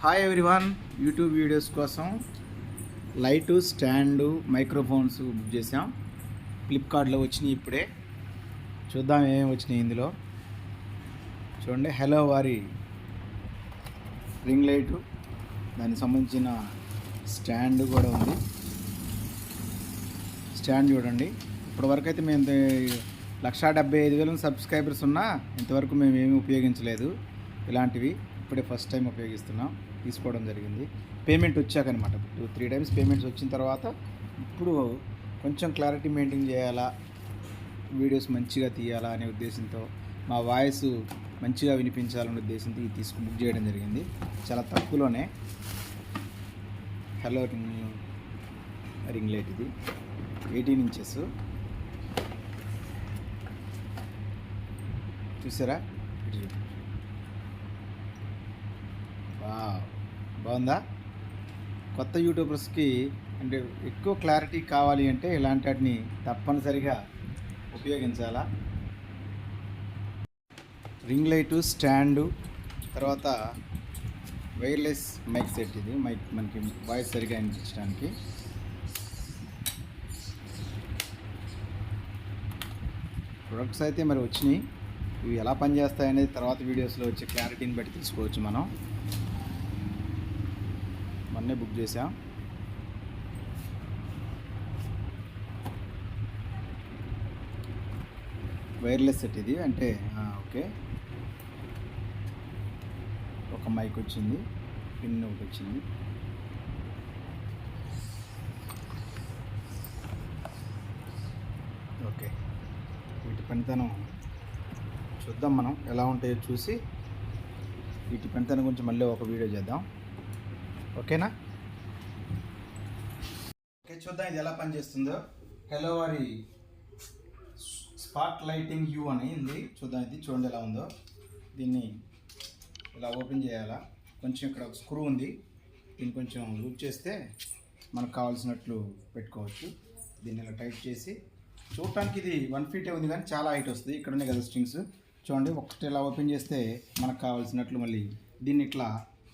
Hi everyone YouTube videos కోసం light stand microphones book చేసాం ఫ్లిప్కార్ట్లో వచ్చినాయి ఇప్పుడే. చూద్దాం ఏమేమి వచ్చినాయి ఇందులో. చూడండి హలో వారి రింగ్ లైటు దానికి సంబంధించిన స్టాండ్ కూడా ఉంది. స్టాండ్ చూడండి. ఇప్పటివరకు అయితే మేము లక్షా డెబ్బై ఐదు వేల సబ్స్క్రైబర్స్ ఉన్నా ఇంతవరకు మేము ఏమీ ఉపయోగించలేదు. ఇలాంటివి. ఇప్పుడే ఫస్ట్ టైం ఉపయోగిస్తున్నాం. తీసుకోవడం జరిగింది. పేమెంట్ వచ్చాక అనమాట టూ త్రీ టైమ్స్ పేమెంట్స్ వచ్చిన తర్వాత ఇప్పుడు కొంచెం క్లారిటీ మెయింటైన్ చేయాలా? వీడియోస్ మంచిగా తీయాలా అనే ఉద్దేశంతో మా వాయిస్ మంచిగా వినిపించాలనే ఉద్దేశంతో ఇది తీసుకు బుక్ చేయడం జరిగింది. చాలా తక్కువలోనే. హలో రింగ్ రింగ్ లైట్ ఇది. ఎయిటీన్ ఇంచెస్ చూసారా? బాగుందా? కొత్త యూట్యూబర్స్కి అంటే ఎక్కువ క్లారిటీ కావాలి అంటే ఇలాంటి వాటిని తప్పనిసరిగా ఉపయోగించాలా? రింగ్ లైటు స్టాండు తర్వాత వైర్లెస్ మైక్ సెట్ ఇది. మైక్ మనకి వాయిస్ సరిగా వినిపించడానికి. ప్రొడక్ట్స్ అయితే మరి వచ్చినాయి. ఇవి ఎలా పనిచేస్తాయి అనేది తర్వాత వీడియోస్లో వచ్చే క్లారిటీని బట్టి తెలుసుకోవచ్చు మనం. అన్నీ బుక్ చేసా వైర్లెస్ సెట్ ఇది. అంటే ఓకే. ఒక మైక్ వచ్చింది. పిన్ ఒకటి వచ్చింది. ఓకే. వీటి పనితనం చూద్దాం మనం ఎలా ఉంటాయో చూసి వీటి పనితనం గురించి మళ్ళీ ఒక వీడియో చేద్దాం. ఓకేనా? ఓకే చూద్దాం ఇది ఎలా పనిచేస్తుందో. హలో వారి స్పాట్ లైటింగ్ యూ అని ఉంది. చూద్దాం ఇది చూడండి ఎలా ఉందో. దీన్ని ఇలా ఓపెన్ చేయాలా? కొంచెం ఇక్కడ ఒక స్క్రూ ఉంది. దీన్ని కొంచెం లూప్ చేస్తే మనకు కావాల్సినట్లు పెట్టుకోవచ్చు. దీన్ని ఇలా టైట్ చేసి చూడటానికి ఇది వన్ ఫీటే ఉంది కానీ చాలా హైట్ వస్తుంది. ఇక్కడ ఉన్నాయి కదా స్ట్రింగ్స్ చూడండి ఒకటి ఇలా ఓపెన్ చేస్తే మనకు కావాల్సినట్లు మళ్ళీ దీన్ని ఇట్లా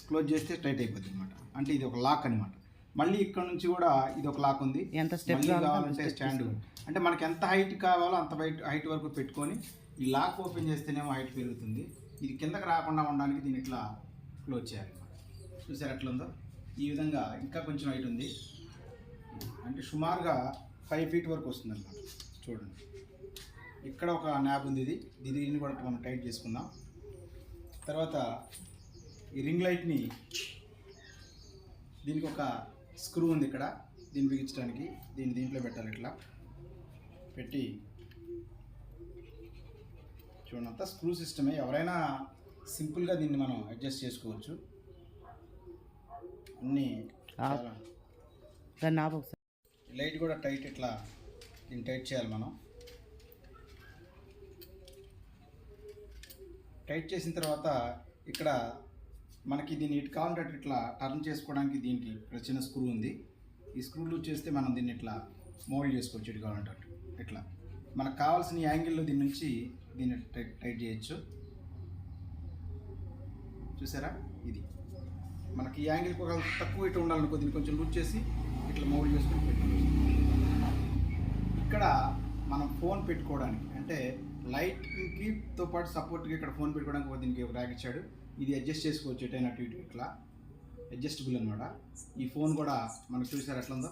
క్లోజ్ చేస్తే టైట్ అయిపోద్ది అనమాట అంటే ఇది ఒక లాక్ అనమాట మళ్ళీ ఇక్కడ నుంచి కూడా ఇది ఒక లాక్ ఉంది. ఎంత అంత కావాలంటే స్టాండ్. అంటే మనకి ఎంత హైట్ కావాలో అంత హైట్ హైట్ వరకు పెట్టుకొని ఈ లాక్ ఓపెన్ చేస్తేనేమో హైట్ పెరుగుతుంది. ఇది కిందకి రాకుండా ఉండడానికి దీన్ని ఇట్లా క్లోజ్ చేయాలి చూసారు ఎట్లా ఉందో ఈ విధంగా ఇంకా కొంచెం హైట్ ఉంది. అంటే సుమారుగా ఫైవ్ ఫీట్ వరకు వస్తుంది అనమాట చూడండి. ఇక్కడ ఒక న్యాబ్ ఉంది ఇది. దీన్ని కూడా మనం టైట్ చేసుకుందాం. తర్వాత ఈ రింగ్ లైట్ని దీనికి ఒక స్క్రూ ఉంది ఇక్కడ. దీన్ని బిగించడానికి దీన్ని దీంట్లో పెట్టాలి ఇట్లా. పెట్టి చూడండి అంతా స్క్రూ సిస్టమే. ఎవరైనా సింపుల్గా దీన్ని మనం అడ్జస్ట్ చేసుకోవచ్చు. అన్నీ లైట్ కూడా టైట్ ఇట్లా దీన్ని టైట్ చేయాలి మనం. టైట్ చేసిన తర్వాత ఇక్కడ మనకి దీన్ని ఇటు కావాలంటే ఇట్లా టర్న్ చేసుకోవడానికి దీనికి ఇక్కడ చిన్న స్క్రూ ఉంది. ఈ స్క్రూ లూజ్ చేస్తే మనం దీన్ని ఇట్లా మోల్డ్ చేసుకోవచ్చు ఇటు కావాలంటే ఇట్లా. మనకు కావాల్సిన యాంగిల్లో దీని నుంచి దీన్ని టైట్ టైట్ చేయొచ్చు. చూసారా? ఇది. మనకి ఈ యాంగిల్ ఒక తక్కువ ఇటు ఉండాలనుకో దీన్ని కొంచెం లూజ్ చేసి ఇట్లా మోల్డ్ చేసుకుని పెట్టుకోవచ్చు. ఇక్కడ మనం ఫోన్ పెట్టుకోవడానికి అంటే లైట్కి తో పాటు సపోర్ట్గా ఇక్కడ ఫోన్ పెట్టుకోవడానికి దీనికి ఒక ర్యాక్ ఇచ్చాడు. ఇది అడ్జస్ట్ చేసుకోవచ్చు ఎటైనా అటు ఇటు ఇట్లా. అడ్జస్టబుల్ అనమాట ఈ ఫోన్ కూడా మనకు చూసారు ఎట్లా ఉందో?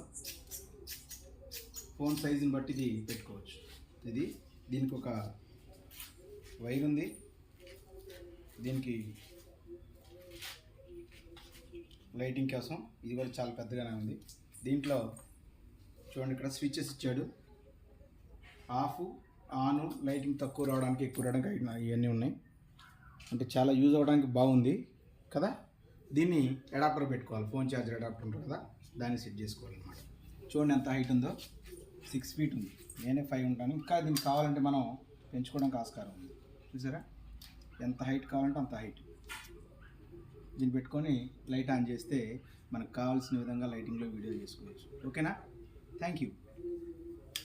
ఫోన్ సైజుని బట్టి ఇది పెట్టుకోవచ్చు. ఇది దీనికి ఒక వైర్ ఉంది. దీనికి లైటింగ్ కోసం ఇది కూడా చాలా పెద్దగానే ఉంది. దీంట్లో చూడండి ఇక్కడ స్విచ్చెస్ ఇచ్చాడు. ఆఫ్ ఆన్ లైటింగ్ తక్కువ రావడానికి ఎక్కువ రావడానికి ఇవన్నీ ఉన్నాయి. అంటే చాలా యూజ్ అవ్వడానికి బాగుంది కదా? దీన్ని అడాప్టర్ పెట్టుకోవాలి. ఫోన్ ఛార్జర్ అడాప్టర్ ఉంటుంది కదా? దాన్ని సెట్ చేసుకోవాలన్నమాట. చూడండి ఎంత హైట్ ఉందో. సిక్స్ ఫీట్ ఉంది. నేనే ఫైవ్ ఉంటాను. ఇంకా దీనికి కావాలంటే మనం పెంచుకోవడానికి ఆస్కారం ఉంది. చూసారా? ఎంత హైట్ కావాలంటే అంత హైట్ దీన్ని పెట్టుకొని లైట్ ఆన్ చేస్తే మనకు కావాల్సిన విధంగా లైటింగ్లో వీడియో చేసుకోవచ్చు. ఓకేనా? Thank you